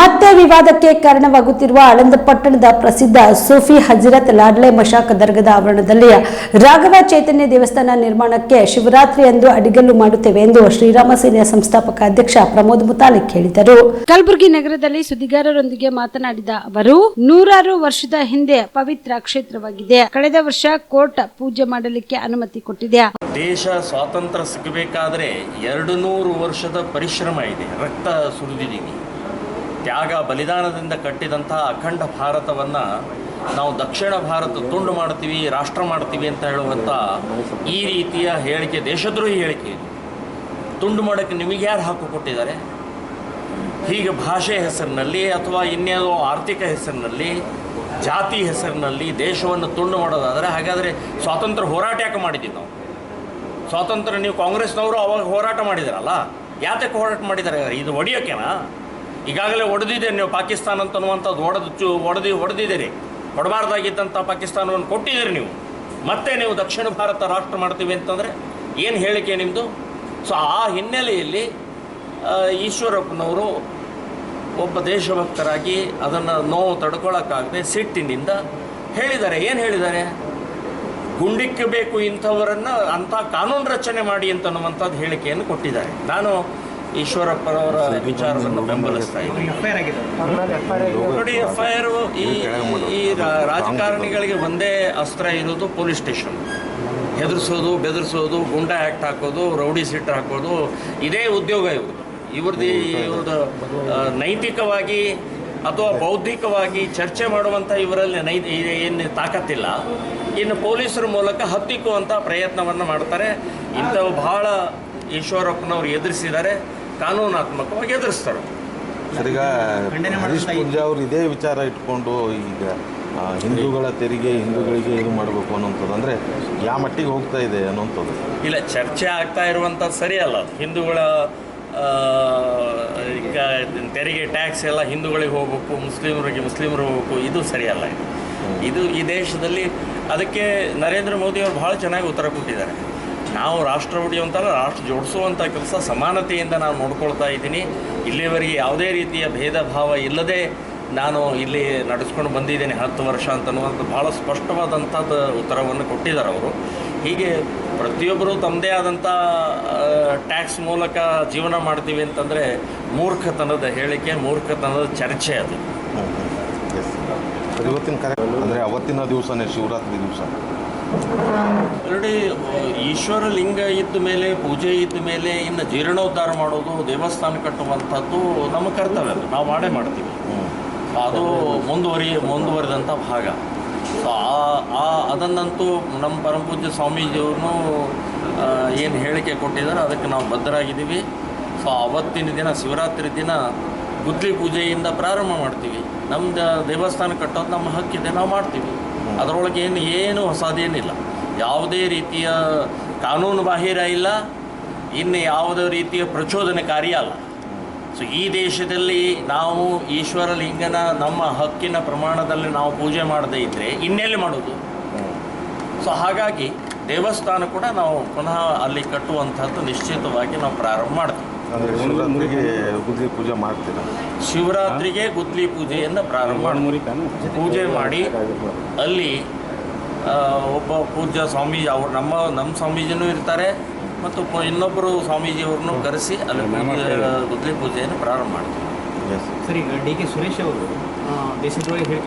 ಮತ್ತೆ ವಿವಾದಕ್ಕೆ ಕಾರಣವಾಗುತ್ತಿರುವ ಆಳಂದ ಪಟ್ಟಣದ ಪ್ರಸಿದ್ಧ ಸೂಫಿ ಹಜರತ್ ಲಾಡ್ಲೆ ಮಶಾಕ್ ದರ್ಗದ ಆವರಣದಲ್ಲಿ ರಾಘವ ಚೈತನ್ಯ ದೇವಸ್ಥಾನ ನಿರ್ಮಾಣಕ್ಕೆ ಶಿವರಾತ್ರಿಯಂದು ಅಡಿಗಲ್ಲು ಮಾಡುತ್ತೇವೆ ಎಂದು ಶ್ರೀರಾಮ ಸೇನೆಯ ಸಂಸ್ಥಾಪಕ ಅಧ್ಯಕ್ಷ ಪ್ರಮೋದ್ ಮುತಾಲಿಕ್ ಹೇಳಿದರು. ಕಲಬುರಗಿ ನಗರದಲ್ಲಿ ಸುದ್ದಿಗಾರರೊಂದಿಗೆ ಮಾತನಾಡಿದ ಅವರು ನೂರಾರು ವರ್ಷದ ಹಿಂದೆ ಪವಿತ್ರ ಕ್ಷೇತ್ರವಾಗಿದೆ. ಕಳೆದ ವರ್ಷ ಕೋರ್ಟ್ ಪೂಜೆ ಮಾಡಲಿಕ್ಕೆ ಅನುಮತಿ ಕೊಟ್ಟಿದೆ. ದೇಶ ಸ್ವಾತಂತ್ರ್ಯ ಸಿಗಬೇಕಾದ್ರೆ ಎರಡು ನೂರು ವರ್ಷದ ಪರಿಶ್ರಮ ಇದೆ. ರಕ್ತ ಸುರಿದಿದ್ದೀವಿ ತ್ಯಾಗ ಬಲಿದಾನದಿಂದ ಕಟ್ಟಿದಂತಹ ಅಖಂಡ ಭಾರತವನ್ನು ನಾವು ದಕ್ಷಿಣ ಭಾರತ ತುಂಡು ಮಾಡ್ತೀವಿ ರಾಷ್ಟ್ರ ಮಾಡ್ತೀವಿ ಅಂತ ಹೇಳುವಂಥ ಈ ರೀತಿಯ ಹೇಳಿಕೆ, ದೇಶದ್ರೋಹಿ ಹೇಳಿಕೆ ತುಂಡು ಮಾಡೋಕ್ಕೆ ನಿಮಗೆ ಯಾರು ಹಾಕು ಕೊಟ್ಟಿದ್ದಾರೆ? ಹೀಗೆ ಭಾಷೆ ಹೆಸರಿನಲ್ಲಿ ಅಥವಾ ಇನ್ಯಾವುದೋ ಆರ್ಥಿಕ ಹೆಸರಿನಲ್ಲಿ, ಜಾತಿ ಹೆಸರಿನಲ್ಲಿ ದೇಶವನ್ನು ತುಂಡು ಮಾಡೋದಾದರೆ ಹಾಗಾದರೆ ಸ್ವಾತಂತ್ರ್ಯ ಹೋರಾಟ ಯಾಕೆ ಮಾಡಿದ್ದೀವಿ ನಾವು? ಸ್ವಾತಂತ್ರ್ಯ ನೀವು ಕಾಂಗ್ರೆಸ್ನವರು ಅವಾಗ ಹೋರಾಟ ಮಾಡಿದಾರಲ್ಲ? ಯಾತಕ್ಕೆ ಹೋರಾಟ ಮಾಡಿದ್ದಾರೆ? ಇದು ಹೊಡಿಯೋಕೆನಾ ಈಗಾಗಲೇ ಹೊಡೆದಿದೆ ನೀವು ಪಾಕಿಸ್ತಾನ ಅಂತ ಅನ್ನುವಂಥದ್ದು ಹೊಡೆದು ಚು ಹೊಡೆದು ಹೊಡೆದಿದ್ದೀರಿ ಹೊಡಬಾರ್ದಾಗಿದ್ದಂಥ ಪಾಕಿಸ್ತಾನವನ್ನು ಕೊಟ್ಟಿದ್ದೀರಿ ನೀವು. ಮತ್ತೆ ನೀವು ದಕ್ಷಿಣ ಭಾರತ ರಾಷ್ಟ್ರ ಮಾಡ್ತೀವಿ ಅಂತಂದರೆ ಏನು ಹೇಳಿಕೆ ನಿಮ್ಮದು ಸೊ, ಆ ಹಿನ್ನೆಲೆಯಲ್ಲಿ ಈಶ್ವರಪ್ಪನವರು ಒಬ್ಬ ದೇಶಭಕ್ತರಾಗಿ ಅದನ್ನು ನೋವು ತಡ್ಕೊಳ್ಳೋಕ್ಕಾಗದೆ ಸಿಟ್ಟಿನಿಂದ ಹೇಳಿದ್ದಾರೆ. ಏನು ಹೇಳಿದ್ದಾರೆ? ಗುಂಡಿಕ್ಕಬೇಕು ಇಂಥವರನ್ನು ಅಂಥ ಕಾನೂನು ರಚನೆ ಮಾಡಿ ಅಂತನ್ನುವಂಥದ್ದು ಹೇಳಿಕೆಯನ್ನು ಕೊಟ್ಟಿದ್ದಾರೆ. ನಾನು ಈಶ್ವರಪ್ಪನವರ ವಿಚಾರವನ್ನು ಬೆಂಬಲಿಸ್ತಾ ಇದ್ದೀವಿ ನೋಡಿ ಎಫ್ ಐ ಆರ್ ಈ ಈ ರಾಜಕಾರಣಿಗಳಿಗೆ ಒಂದೇ ಅಸ್ತ್ರ ಇರೋದು ಪೊಲೀಸ್ ಸ್ಟೇಷನ್. ಹೆದರ್ಸೋದು ಬೆದರಿಸೋದು ಗುಂಡಾ ಆ್ಯಕ್ಟ್ ಹಾಕೋದು ರೌಡಿ ಸಿಟ್ ಹಾಕೋದು ಇದೇ ಉದ್ಯೋಗ ಇವರು ಇವ್ರದ್ದು ಇವ್ರದ್ದು ನೈತಿಕವಾಗಿ ಅಥವಾ ಬೌದ್ಧಿಕವಾಗಿ ಚರ್ಚೆ ಮಾಡುವಂಥ ಇವರಲ್ಲಿ ನೈ ಏನು ತಾಕತ್ತಿಲ್ಲ. ಇನ್ನು ಪೊಲೀಸರ ಮೂಲಕ ಹತ್ತಿಕ್ಕುವಂಥ ಪ್ರಯತ್ನವನ್ನು ಮಾಡ್ತಾರೆ. ಇಂಥವು ಬಹಳ ಈಶ್ವರಪ್ಪನವರು ಎದುರಿಸಿದ್ದಾರೆ. ಕಾನೂನಾತ್ಮಕವಾಗಿ ಎದುರಿಸ್ತಾರೆ. ಸರಿಗ ಹರೀಶ್ ಪೂಂಜಾ ಅವರು ಇದೇ ವಿಚಾರ ಇಟ್ಕೊಂಡು ಈಗ ಹಿಂದೂಗಳ ತೆರಿಗೆ ಹಿಂದೂಗಳಿಗೆ ಇದು ಮಾಡಬೇಕು ಅನ್ನೋಂಥದ್ದು ಅಂದರೆ ಯಾವ ಮಟ್ಟಿಗೆ ಹೋಗ್ತಾ ಇದೆ ಅನ್ನೋಂಥದ್ದು ಇಲ್ಲ ಚರ್ಚೆ ಆಗ್ತಾ ಇರುವಂಥದ್ದು ಸರಿಯಲ್ಲ. ಹಿಂದೂಗಳ ಈಗ ತೆರಿಗೆ ಟ್ಯಾಕ್ಸ್ ಎಲ್ಲ ಹಿಂದೂಗಳಿಗೆ ಹೋಗ್ಬೇಕು ಮುಸ್ಲಿಮರಿಗೆ ಮುಸ್ಲಿಮರು ಹೋಗ್ಬೇಕು ಇದು ಸರಿಯಲ್ಲ. ಇದು ಇದು ಈ ದೇಶದಲ್ಲಿ ಅದಕ್ಕೆ ನರೇಂದ್ರ ಮೋದಿ ಅವರು ಭಾಳ ಚೆನ್ನಾಗಿ ಉತ್ತರ ಕೊಟ್ಟಿದ್ದಾರೆ. ನಾವು ರಾಷ್ಟ್ರ ಉಡಿಯುವಂಥ ರಾಷ್ಟ್ರ ಜೋಡಿಸುವಂಥ ಕೆಲಸ ಸಮಾನತೆಯಿಂದ ನಾನು ನೋಡ್ಕೊಳ್ತಾ ಇದ್ದೀನಿ. ಇಲ್ಲಿವರೆಗೆ ಯಾವುದೇ ರೀತಿಯ ಭೇದ ಭಾವ ಇಲ್ಲದೆ ನಾನು ಇಲ್ಲಿ ನಡೆಸ್ಕೊಂಡು ಬಂದಿದ್ದೇನೆ ಹತ್ತು ವರ್ಷ ಅಂತನ್ನುವಂಥ ಭಾಳ ಸ್ಪಷ್ಟವಾದಂಥದ್ದು ಉತ್ತರವನ್ನು ಕೊಟ್ಟಿದ್ದಾರೆ ಅವರು. ಹೀಗೆ ಪ್ರತಿಯೊಬ್ಬರು ತಮ್ಮದೇ ಆದಂಥ ಟ್ಯಾಕ್ಸ್ ಮೂಲಕ ಜೀವನ ಮಾಡ್ತೀವಿ ಅಂತಂದರೆ ಮೂರ್ಖತನದ ಹೇಳಿಕೆ, ಮೂರ್ಖತನದ ಚರ್ಚೆ ಅದು ಇವತ್ತಿನ ಕರೆ ಅಂದರೆ ಅವತ್ತಿನ ದಿವಸನೇ, ಶಿವರಾತ್ರಿ ದಿವಸ. ಈಶ್ವರ ಲಿಂಗ ಇದ್ದ ಮೇಲೆ, ಪೂಜೆ ಇದ್ದ ಮೇಲೆ ಇನ್ನು ಜೀರ್ಣೋದ್ಧಾರ ಮಾಡೋದು, ದೇವಸ್ಥಾನ ಕಟ್ಟುವಂಥದ್ದು ನಮ್ಮ ಕರ್ತವ್ಯ ಅದು. ನಾವು ಮಾಡೇ ಮಾಡ್ತೀವಿ. ಅದು ಮುಂದುವರಿ, ಮುಂದುವರಿದಂಥ ಭಾಗ. ಸೊ ಆ ಆ, ಅದನ್ನಂತೂ ನಮ್ಮ ಪರಮಪೂಜ್ಯ ಸ್ವಾಮೀಜಿಯವ್ರನ್ನೂ ಏನು ಹೇಳಿಕೆ ಕೊಟ್ಟಿದ್ದಾರೆ, ಅದಕ್ಕೆ ನಾವು ಬದ್ಧರಾಗಿದ್ದೀವಿ. ಸೊ ಅವತ್ತಿನ ದಿನ, ಶಿವರಾತ್ರಿ ದಿನ ಗುದ್ಲಿ ಪೂಜೆಯಿಂದ ಪ್ರಾರಂಭ ಮಾಡ್ತೀವಿ. ನಮ್ಮ ದೇವಸ್ಥಾನ ಕಟ್ಟೋದು ನಮ್ಮ ಹಕ್ಕಿದೆ, ನಾವು ಮಾಡ್ತೀವಿ. ಅದರೊಳಗೆ ಏನು ಏನು ಹೊಸದೇನಿಲ್ಲ. ಯಾವುದೇ ರೀತಿಯ ಕಾನೂನು ಬಾಹಿರ ಇಲ್ಲ. ಇನ್ನು ಯಾವುದೇ ರೀತಿಯ ಪ್ರಚೋದನಕಾರಿ ಅಲ್ಲ. ಸೊ ಈ ದೇಶದಲ್ಲಿ ನಾವು ಈಶ್ವರ ಲಿಂಗನ ನಮ್ಮ ಹಕ್ಕಿನ ಪ್ರಮಾಣದಲ್ಲಿ ನಾವು ಪೂಜೆ ಮಾಡದೇ ಇದ್ದರೆ ಇನ್ನೆಲ್ಲಿ ಮಾಡೋದು? ಸೊ ಹಾಗಾಗಿ ದೇವಸ್ಥಾನ ಕೂಡ ನಾವು ಪುನಃ ಅಲ್ಲಿ ಕಟ್ಟುವಂಥದ್ದು ನಿಶ್ಚಿತವಾಗಿ ನಾವು ಪ್ರಾರಂಭ ಮಾಡ್ತೀವಿ. ಅಂದರೆ ಶಿವರಾತ್ರಿಗೆ ಗುದ್ಲಿ ಪೂಜೆ ಮಾಡ್ತೀರಾ? ಶಿವರಾತ್ರಿಗೆ ಗುದ್ಲಿ ಪೂಜೆಯನ್ನು ಪ್ರಾರಂಭ ಪೂಜೆ ಮಾಡಿ ಅಲ್ಲಿ ಒಬ್ಬ ಪೂಜ್ಯ ಸ್ವಾಮೀಜಿ ಅವರು ನಮ್ಮ ನಮ್ಮ ಸ್ವಾಮೀಜಿನೂ ಇರ್ತಾರೆ ಮತ್ತು ಪ- ಇನ್ನೊಬ್ಬರು ಸ್ವಾಮೀಜಿಯವ್ರನ್ನೂ ಕರೆಸಿ ಅಲ್ಲಿ ಗುದ್ಲಿ ಪೂಜೆಯನ್ನು ಪ್ರಾರಂಭ ಮಾಡ್ತೀವಿ. ಸರಿ ಡಿ ಕೆ ಸುರೇಶ್ ಅವರು ಆ, ದೇಶದ್ರೋಹಿ ಹೇಳಿ